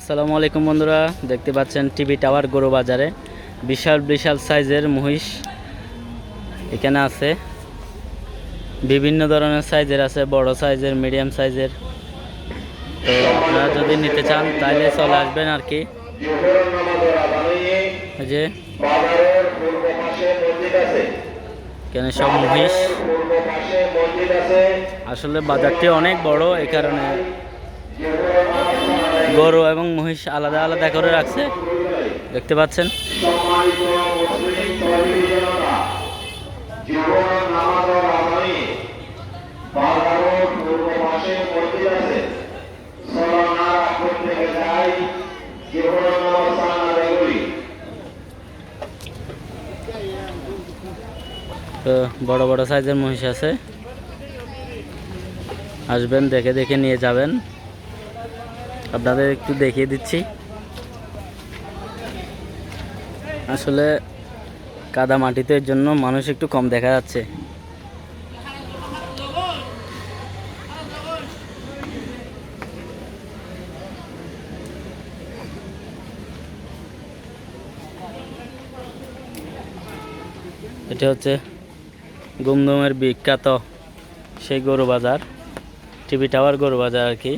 আসসালামু আলাইকুম বন্ধুরা, দেখতে পাচ্ছেন টিভি টাওয়ার গরু বাজারে। বিশাল বিশাল সাইজের মহিষ এখানে আছে। বিভিন্ন ধরনের সাইজের আছে, বড় সাইজের, মিডিয়াম সাইজের। তো আপনারা যদি নিতে চান তাহলে চলে আসবেন আর কি। যে, এখানে সব মহিষ। আসলে বাজারটি অনেক বড় এই কারণে গরু এবং মহিষ আলাদা আলাদা করে রাখছে। দেখতে পাচ্ছেন। তো বড় বড় সাইজের মহিষ আছে। আসবেন, দেখে দেখে নিয়ে যাবেন। আপনাদের একটু দেখিয়ে দিচ্ছি। আসলে কাদা মাটিতে এর জন্য মানুষ একটু কম দেখা যাচ্ছে। এটা হচ্ছে গুমদুমের বিখ্যাত সেই গরু বাজার, টিভি টাওয়ার গরু বাজার আর কি।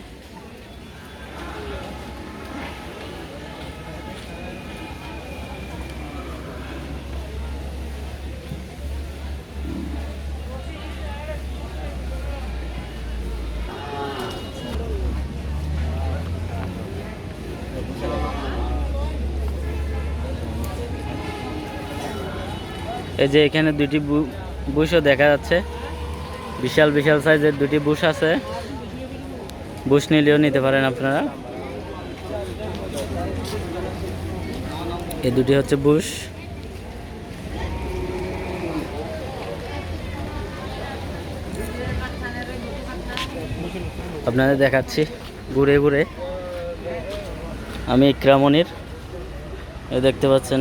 এই যে এখানে দুটি বুশও দেখা যাচ্ছে। বিশাল বিশাল সাইজের দুটি বুশ আছে। বুশ নিলেও নিতে পারেন আপনারা। এই দুটি হচ্ছে বুশ। আপনাদের দেখাচ্ছি ঘুরে ঘুরে। আমি ইকরামনির দেখতে পাচ্ছেন।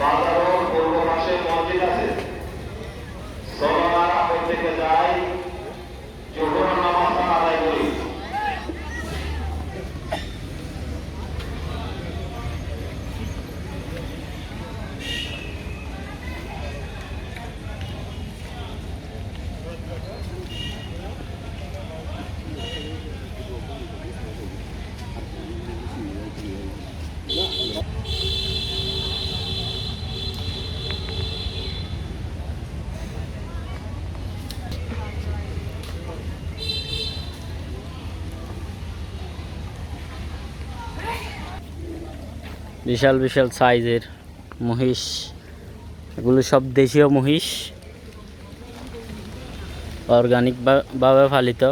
বাজারের পূর্ব পাশে মসজিদ আছে। আপন থেকে যাই জীবন নামাজ বিশাল বিশাল সাইজের মহিষ। এগুলো সব দেশীয় মহিষ। অর্গানিক ভাবে পালিত।